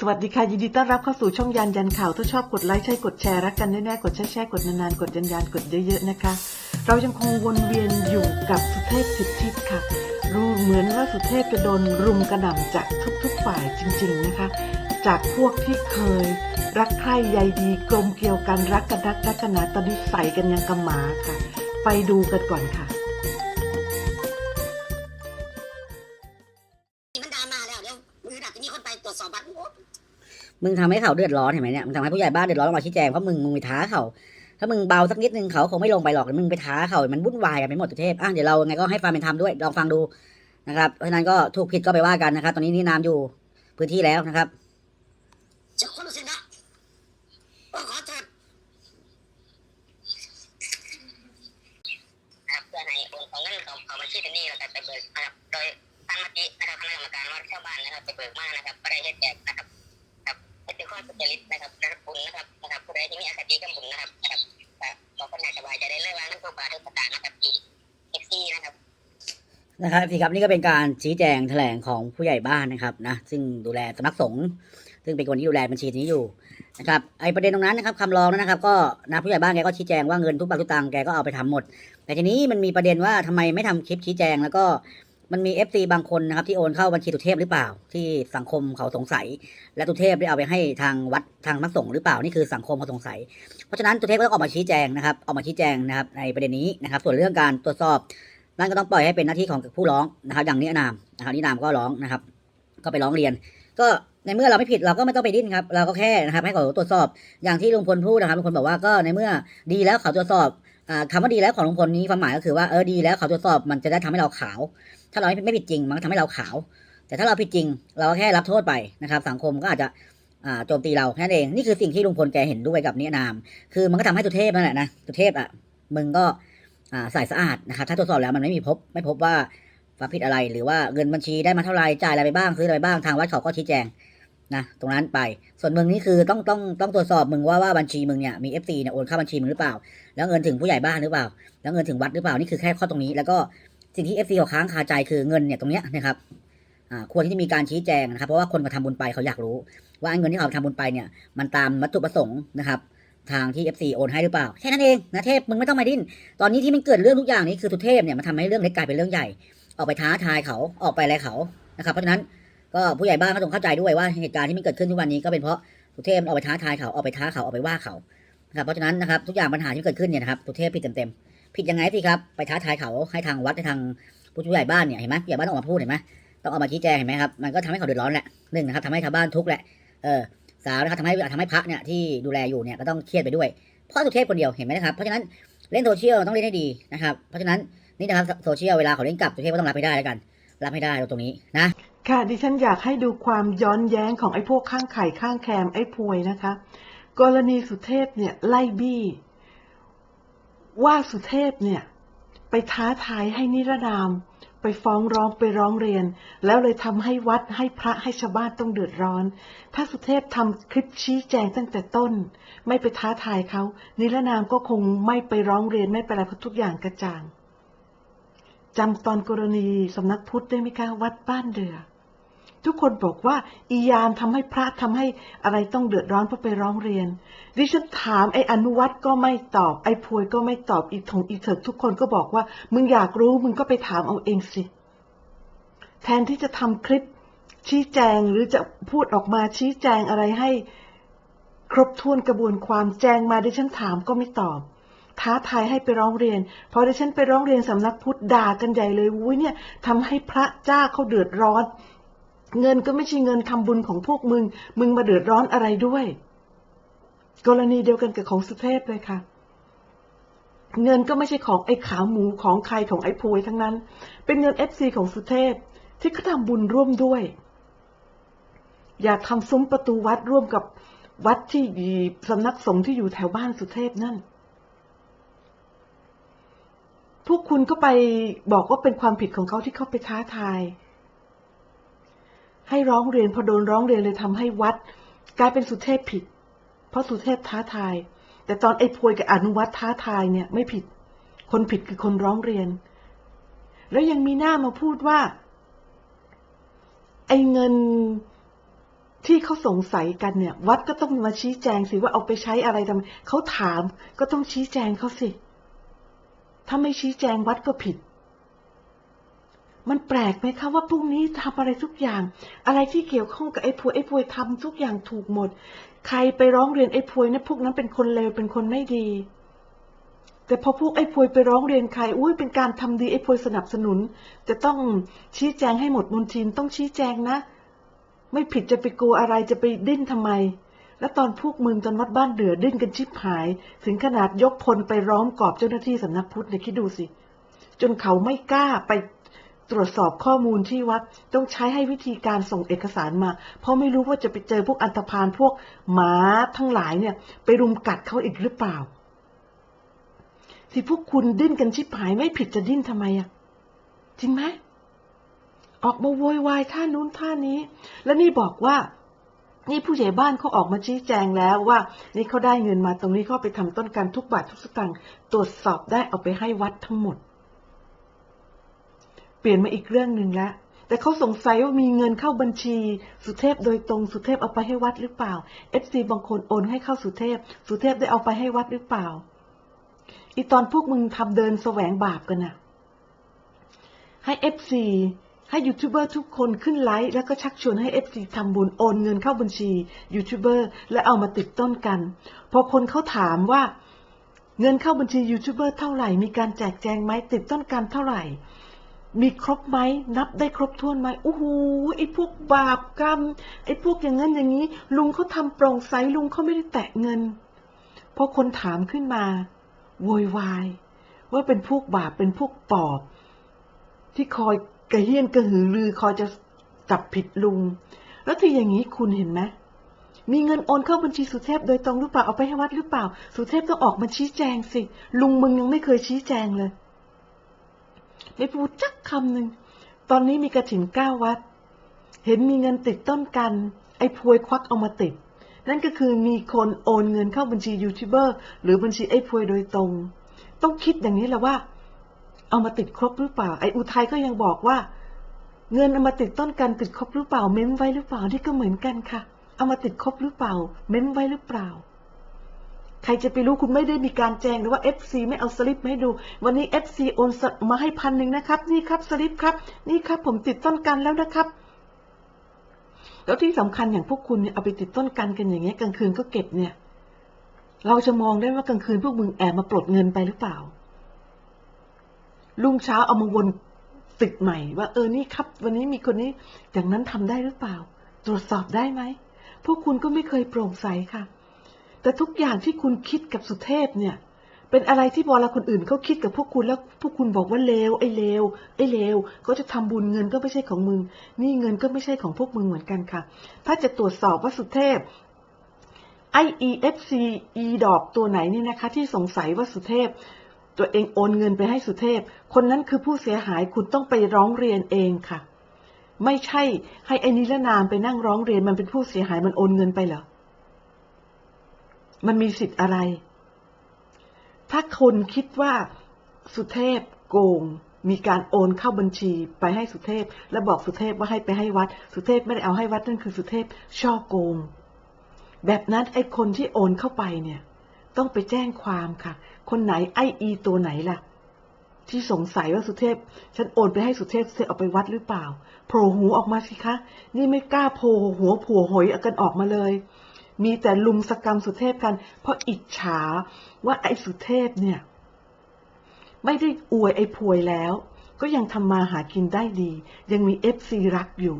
สวัสดีค่ะ ยินดีต้อนรับเข้าสู่ช่องยันยันข่าว ถ้าชอบกดไลค์ใช่กดแชร์รักกันแน่ๆกดแชร์แชร์กดนานๆ กดยันยันกดเยอะๆนะคะ เรายังคงวนเวียนอยู่กับสุเทพสิทธิค่ะ รู้เหมือนว่าสุเทพจะโดนรุมกระหน่ำจากทุกๆฝ่ายจริง ๆนะคะ จากพวกที่เคย รักใคร่ใยดีกลมเกลียวกันรักกันรักรักกันนาตอนนี้ใส่กันยังกำหมาค่ะ ไปดูกันก่อนค่ะ มึงทำให้เขาเดือดร้อนเห็นไหมเนี่ยมึงทำให้ผู้ใหญ่บ้านเดือดร้อนออกมาชี้แจงเพราะมึงมึงไปท้าเขาถ้ามึงเบาสักนิดนึงเขาคงไม่ลงไปหรอกมึงไปท้าเขามันวุ่นวายกันไปหมดทุกเทพอะเดี๋ยวเราไงก็ให้ฟังเป็นธรรมด้วยลองฟังดูนะครับเพราะฉะนั้นก็ถูกผิดก็ไปว่ากันนะครับ ตอนนี้นี่นามอยู่พื้นที่แล้วนะครับ นะครับพี่ครับนี่ก็เป็นการชี้แจงแถลงของผู้ใหญ่บ้านนะครับนะซึ่งดูแลสำนักสงฆ์ซึ่งเป็นคนที่ดูแลบัญชีนี้อยู่นะครับไอประเด็นตรงนั้นนะครับคำร้องนั้นนะครับ ก็นะผู้ใหญ่บ้านแกก็ชี้แจงว่าเงินทุกบาททุกตังค์แกก็เอาไปทำหมด แต่ทีนี้มันมีประเด็นว่าทำไมไม่ทำคลิปชี้แจงแล้วก็มันมี FC บางคนนะครับที่โอนเข้าบัญชีตุเทพหรือเปล่า ที่สังคมเขาสงสัย และตุเทพได้เอาไปให้ทางวัดทางมักสงหรือเปล่านี่คือสังคมเขาสงสัย เพราะฉะนั้นตุเทพก็ต้องออกมาชี้แจงนะครับออกมาชี้แจงนะครับในประเด็นนี้นะครับ ส่วนเรื่องการตรวจสอบ นั่นก็ต้องปล่อยให้เป็นหน้าที่ของผู้ร้องนะครับ อย่างนิรนามนะครับนิรนามก็ร้องนะครับ ก็ไปร้องเรียน ก็ในเมื่อเราไม่ผิดเราก็ไม่ต้องไปดิ้นครับ เราก็แค่นะครับ ให้เขาตรวจสอบอย่างที่ลุงพลพูดนะครับลุงพลบอกว่าก็ในเมื่อดีแล้วเขาตรวจสอบอ่าคำว่าดีแล้วของลุงพลนี้ความหมายก็คือว่าเออดีแล้วเขาตรวจสอบมันจะได้ทำให้เราขาว ถ้าเราไม่ไม่ผิดจริงมันก็ทำให้เราขาว แต่ถ้าเราผิดจริง เราก็แค่รับโทษไปนะครับ สังคมก็อาจจะอ่าโจมตีเราแค่นั้นเองนี่คือสิ่งที่ลุงพลแกเห็นด้วยกับนิรนาม คือมันก็ทำให้ตุเทพนั่นแหละนะตุเทพอะมึงก็ อ่าใส่สะอาดนะครับถ้าตรวจสอบแล้วมันไม่มีพบ ไม่พบว่าความผิดอะไรหรือว่าเงินบัญชีได้มาเท่าไหรจ่ายอะไรไปบ้างซื้ออะไรไปบ้างทางวัดเขาก็ชี้แจงนะตรงนั้นไป ส่วนมึงนี่คือต้องต้องต้องตรวจสอบมึงว่าว่าบัญชีมึงเนี่ยมีเอฟซีเนี่ยโอนเข้าบัญชีมึงหรือเปล่า แล้วเงินถึงผู้ใหญ่บ้านหรือเปล่า แล้วเงินถึงวัดหรือเปล่านี่คือแค่ข้อตรงนี้ แล้วก็สิ่งที่เอฟซีเขาค้างคาใจคือเงินเนี่ยตรงเนี้ยนะครับอ่าควรที่จะมีการชี้แจงนะครับเพราะว่าคนมาทำบุญไปเขาอยากรู้ ว่าเงินที่เขาทำบุญไปเนี่ยมันตามวัตถุประสงค์นะครับ ทางที่ FC โอนให้หรือเปล่า แค่นั้นเองนะเทพมึงไม่ต้องมาดิ้น ตอนนี้ที่มันเกิดเรื่องทุกอย่างนี้คือสุเทพเนี่ยมันทำให้เรื่องเล็กกลายเป็นเรื่องใหญ่ ออกไปท้าทายเขาออกไปอะไรเขานะครับเพราะฉะนั้นก็ผู้ใหญ่บ้านก็ต้องเข้าใจด้วยว่าเหตุการณ์ที่มันเกิดขึ้นทุกวันนี้ก็เป็นเพราะสุเทพออกไปท้าทายเขาออกไปท้าเขาออกไปว่าเขานะครับเพราะฉะนั้นนะครับทุกอย่างปัญหาที่เกิดขึ้นเนี่ยนะครับสุเทพผิดเต็มๆผิดยังไงสิครับไปท้าทายเขาให้ทางวัดให้ทางผู้ใหญ่บ้านเนี่ยเห็นไหมผู้ใหญ่บ้านออกมาพูดเห็นไหมต้องออกมาชี้แจงเห็นไหมครับมันก็ทำให้เขาเดือดร้อนแหละหนึ่งนะครับทำให้ชาวบ้านทุกข์แหละเออ สาวนะครับทำให้ทำให้พระเนี่ยที่ดูแลอยู่เนี่ยก็ต้องเครียดไปด้วย เพราะสุเทพคนเดียวเห็นไหมนะครับ เพราะฉะนั้นเล่นโซเชียลต้องเล่นให้ดีนะครับ เพราะฉะนั้นนี่นะครับโซเชียลเวลาเขาเล่นกลับสุเทพก็ต้องรับให้ได้แล้วกัน รับให้ได้ตรงนี้นะค่ะดิฉันอยากให้ดูความย้อนแย้งของไอ้พวกข้างไข่ข้างแคมไอ้พวยนะคะ กรณีสุเทพเนี่ยไล่บี้ ว่าสุเทพเนี่ยไปท้าทายให้นิรนาม ไปฟ้องร้องไปร้องเรียน แล้วเลยทำให้วัดให้พระให้ชาวบ้านต้องเดือดร้อน ถ้าสุเทพทำคลิปชี้แจงตั้งแต่ต้น ไม่ไปท้าทายเขานิรนามก็คงไม่ไปร้องเรียนไม่ไปอะไรเพราะทุกอย่างกระจ่างจำตอนกรณีสำนักพุทธได้ไหมคะวัดบ้านเดือ ทุกคนบอกว่าอียานทำให้พระทำให้อะไรต้องเดือดร้อนเพราะไปร้องเรียน ดิฉันถามไอ้อนุวัตก็ไม่ตอบ ไอ้พวยก็ไม่ตอบอีถงอีเถิกทุกคนก็บอกว่า มึงอยากรู้มึงก็ไปถามเอาเองสิ แทนที่จะทำคลิปชี้แจงหรือจะพูดออกมาชี้แจงอะไรให้ ครบถ้วนกระบวนความแจงมาดิฉันถามก็ไม่ตอบท้าทายให้ไปร้องเรียน พอดิฉันไปร้องเรียนสำนักพุทธด่ากันใหญ่เลยอุ้ยเนี่ยทำให้พระเจ้าเขาเดือดร้อน เงินก็ไม่ใช่เงินทำบุญของพวกมึง มึงมาเดือดร้อนอะไรด้วย กรณีเดียวกันกับของสุเทพเลยค่ะ เงินก็ไม่ใช่ของไอ้ขาวหมูของใครของไอ้พวยทั้งนั้น เป็นเงินเอฟซีของสุเทพที่เขาทำบุญร่วมด้วย อยากทำซุ้มประตูวัดร่วมกับวัดที่ดีสำนักสงฆ์ที่อยู่แถวบ้านสุเทพนั่น พวกคุณก็ไปบอกว่าเป็นความผิดของเขาที่เขาไปท้าทาย ให้ร้องเรียนพอโดนร้องเรียนเลยทำให้วัด กลายเป็นสุเทพผิด เพราะสุเทพท้าทาย แต่ตอนไอ้พวยกับอนุวัตท้าทายเนี่ยไม่ผิด คนผิดคือคนร้องเรียน แล้วยังมีหน้ามาพูดว่า ไอ้เงินที่เขาสงสัยกันเนี่ย วัดก็ต้องมาชี้แจงสิว่าเอาไปใช้อะไรทำเขาถามก็ต้องชี้แจงเขาสิ ถ้าไม่ชี้แจงวัดก็ผิด มันแปลกไหมคะว่าพรุ่งนี้ทำอะไรทุกอย่าง อะไรที่เกี่ยวข้องกับไอ้พวยไอ้พวยทำทุกอย่างถูกหมด ใครไปร้องเรียนไอ้พวยเนี่ยพวกนั้นเป็นคนเลวเป็นคนไม่ดี แต่พอพวกไอ้พวยไปร้องเรียนใครอุ้ยเป็นการทำดีไอ้พวยสนับสนุน จะต้องชี้แจงให้หมดมูลทีนต้องชี้แจงนะ ไม่ผิดจะไปกลัวอะไรจะไปดิ้นทำไม แล้วตอนพวกมึงตอนวัดบ้านเดือดิ้นกันชิบหาย ถึงขนาดยกพลไปร้อมกอบเจ้าหน้าที่สำนักพุทธเนี่ยคิดดูสิจนเขาไม่กล้าไป ตรวจสอบข้อมูลที่วัดต้องใช้ให้วิธีการส่งเอกสารมา เพราะไม่รู้ว่าจะไปเจอพวกอันธพาลพวกหมาทั้งหลายเนี่ย ไปรุมกัดเขาอีกหรือเปล่า ที่พวกคุณดิ้นกันชิบหายไม่ผิดจะดิ้นทำไมอะจริงไหมออกมาโวยวายท่านู้นท่านี้ แล้วนี่บอกว่านี่ผู้ใหญ่บ้านเขาออกมาชี้แจงแล้วว่า นี่เขาได้เงินมาตรงนี้เขาไปทำต้นการทุกบาททุกสตางค์ตรวจสอบได้เอาไปให้วัดทั้งหมด ปลี่ยนมาอีกเรื่องหนึ่งล้วแต่เขาสงสัยว่ามีเงินเข้าบัญชี สุเทพโดยตรงสุเทพเอาไปให้วัดหรือเปล่าเอฟซีบางคนโอนให้เข้าสุเทพ สุเทพได้เอาไปให้วัดหรือเปล่า อีตอนพวกมึงทำเดินแสวงบาปกันน่ะ ให้เอฟซีให้ยูทูบเบอร์ทุกคนขึ้นไลฟ์แล้วก็ชักชวนให้เอฟซีทำบุญโอนเงินเข้าบัญชียูทูบเบอร์และเอามาติดต้นกัน พอคนเขาถามว่า เงินเข้าบัญชียูทูบเบอร์เท่าไหร่มีการแจกแจงไหมติดต้นกันเท่าไหร่ มีครบไหมนับได้ครบถ้วนไหมโอ้โหไอ้พวกบาปกรรมไอ้พวกอย่างนั้นอย่างนี้ ลุงเขาทำโปร่งใสลุงเขาไม่ได้แตะเงินพอคนถามขึ้นมาโวยวาย ว่าเป็นพวกบาปเป็นพวกปอบ ที่คอยกระเฮี้ยนกระหือรือคอยจะจับผิดลุง แล้วทีอย่างนี้คุณเห็นไหมมีเงินโอนเข้าบัญชีสุเทพโดยตรงหรือเปล่าเอาไปให้วัดหรือเปล่า สุเทพต้องออกมาชี้แจงสิ ลุงมึงยังไม่เคยชี้แจงเลย ไม่พูดจักคำหนึ่ง ตอนนี้มีกระถิ่นเก้าวัด เห็นมีเงินติดต้นกัน ไอ้พวยควักเอามาติด นั่นก็คือมีคนโอนเงินเข้าบัญชียูทูบเบอร์หรือบัญชีไอ้พวยโดยตรง ต้องคิดอย่างนี้แหละว่า เอามาติดครบหรือเปล่า ไอ้อุทัยก็ยังบอกว่า เงินเอามาติดต้นกันติดครบหรือเปล่า เม้มไว้หรือเปล่า นี่ก็เหมือนกันค่ะ เอามาติดครบหรือเปล่า เม้มไว้หรือเปล่า ใครจะไปรู้คุณไม่ได้มีการแจ้งหรือว่า FC ไม่เอาสลิปมาให้ดู วันนี้ FC โอนมาให้พันหนึ่งนะครับ นี่ครับสลิปครับ นี่ครับผมติดต้นกันแล้วนะครับแล้วที่สำคัญอย่างพวกคุณเนี่ยเอาไปติดต้นกันกันอย่างเงี้ยกลางคืนก็เก็บเนี่ย เราจะมองได้ว่ากลางคืนพวกมึงแอบมาปลดเงินไปหรือเปล่า ลุงเช้าเอามาวนติดใหม่ ว่าเออนี่ครับ วันนี้มีคนนี้อย่างนั้นทำได้หรือเปล่า ตรวจสอบได้ไหมพวกคุณก็ไม่เคยโปร่งใสค่ะ แต่ทุกอย่างที่คุณคิดกับสุเทพเนี่ย เป็นอะไรที่เวลาคนอื่นเขาคิดกับพวกคุณแล้วพวกคุณบอกว่าเลวไอ้เลวไอ้เลวก็จะทำบุญเงินก็ไม่ใช่ของมึง นี่เงินก็ไม่ใช่ของพวกมึงเหมือนกันค่ะ ถ้าจะตรวจสอบว่าสุเทพ IEFC E ดอกตัวไหนนี่นะคะ ที่สงสัยว่าสุเทพ ตัวเองโอนเงินไปให้สุเทพ คนนั้นคือผู้เสียหายคุณต้องไปร้องเรียนเองค่ะ ไม่ใช่ให้ไอ้นิรนามไปนั่งร้องเรียนมันเป็นผู้เสียหายมันโอนเงินไปเหรอ มันมีสิทธิ์อะไร ถ้าคนคิดว่าสุเทพโกง มีการโอนเข้าบัญชีไปให้สุเทพ แล้วบอกสุเทพว่าให้ไปให้วัด สุเทพไม่ได้เอาให้วัดนั่นคือสุเทพช่อโกง แบบนั้นไอ้คนที่โอนเข้าไปเนี่ย ต้องไปแจ้งความค่ะ คนไหนไออีตัวไหนล่ะ ที่สงสัยว่าสุเทพ ฉันโอนไปให้สุเทพสุเทพเอาไปวัดหรือเปล่าโผล่หูออกมาสิคะ นี่ไม่กล้าโผล่หัวผัวหอยกันออกมาเลย มีแต่ลุมสกรรมสุเทพกัน เพราะอิจฉาว่าไอ้สุเทพเนี่ย ไม่ได้อวยไอ้พวยแล้ว ก็ยังทำมาหากินได้ดี ยังมีเอฟซีรักอยู่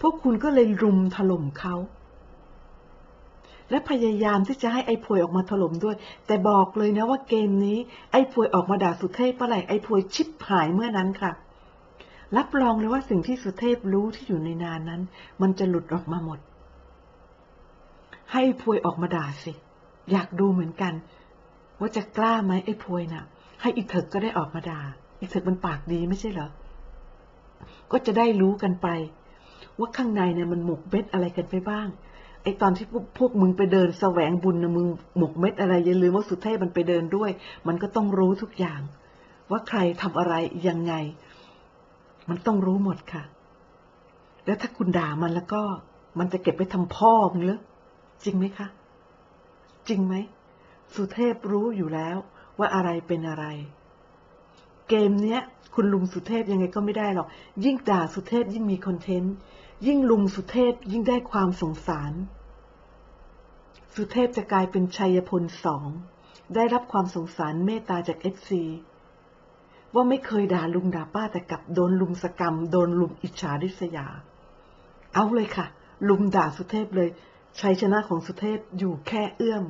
พวกคุณก็เลยรุมถล่มเขาและพยายามที่จะให้ไอ้พวยออกมาถล่มด้วย แต่บอกเลยนะว่าเกมนี้ ไอ้พวยออกมาด่าสุเทพเมื่อไหร่ไอ้พวยชิบหายเมื่อนั้นค่ะ รับรองเลยว่าสิ่งที่สุเทพรู้ที่อยู่ในนานนั้น มันจะหลุดออกมาหมด ให้ไอ้พวยออกมาด่าสิ อยากดูเหมือนกัน ว่าจะกล้าไหมไอ้พวยน่ะ ให้อีเถิกก็ได้ออกมาด่า อีเถิกมันปากดีไม่ใช่เหรอ ก็จะได้รู้กันไป ว่าข้างในเนี่ยมันหมกเบ็ดอะไรกันไปบ้าง ไอ้ตอนที่พวกพวกมึงไปเดินแสวงบุญนะมึงหมกเม็ดอะไรอย่าลืมว่าสุเทพมันไปเดินด้วย มันก็ต้องรู้ทุกอย่าง ว่าใครทำอะไรยังไง มันต้องรู้หมดค่ะ แล้วถ้าคุณด่ามันแล้วก็ มันจะเก็บไปทำพ่อมึงเหรอ จริงไหมคะ จริงไหม สุเทพรู้อยู่แล้วว่าอะไรเป็นอะไร เกมเนี้ย คุณลุงสุเทพยังไงก็ไม่ได้หรอก ยิ่งด่าสุเทพยิ่งมีคอนเทนต์ ยิ่งลุงสุเทพยิ่งได้ความสงสาร สุเทพจะกลายเป็นชัยพลสอง ได้รับความสงสารเมตตาจากเอฟซีว่าไม่เคยด่าลุงด่าป้าแต่กลับโดนลุมสกรรม โดนลุมอิจฉาริษยา เอาเลยค่ะ ลุมด่าสุเทพเลย ชัยชนะของสุเทพอยู่แค่เอื้อม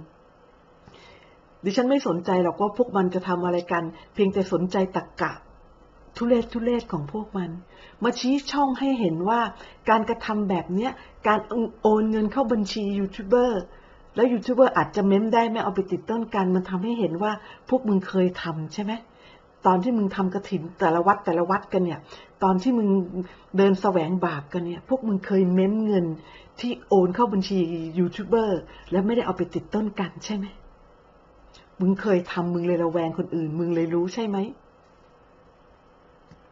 ดิฉันไม่สนใจหรอกว่าพวกมันจะทำอะไรกัน เพียงแต่สนใจตะกกะ ทุเลศทุเลศของพวกมัน มาชี้ช่องให้เห็นว่าการกระทำแบบเนี้ย การโอนเงินเข้าบัญชียูทูบเบอร์แล้วยูทูบเบอร์อาจจะเม้มได้ไม่เอาไปติดต้นกัน มันทำให้เห็นว่าพวกมึงเคยทำใช่ไหม ตอนที่มึงทำกระถินแต่ละวัดแต่ละวัดกันเนี่ย ตอนที่มึงเดินแสวงบาปกันเนี่ย พวกมึงเคยเม้มเงินที่โอนเข้าบัญชียูทูบเบอร์แล้วไม่ได้เอาไปติดต้นกันใช่ไหมมึงเคยทำมึงเลยระแวงคนอื่น มึงเลยรู้ใช่ไหม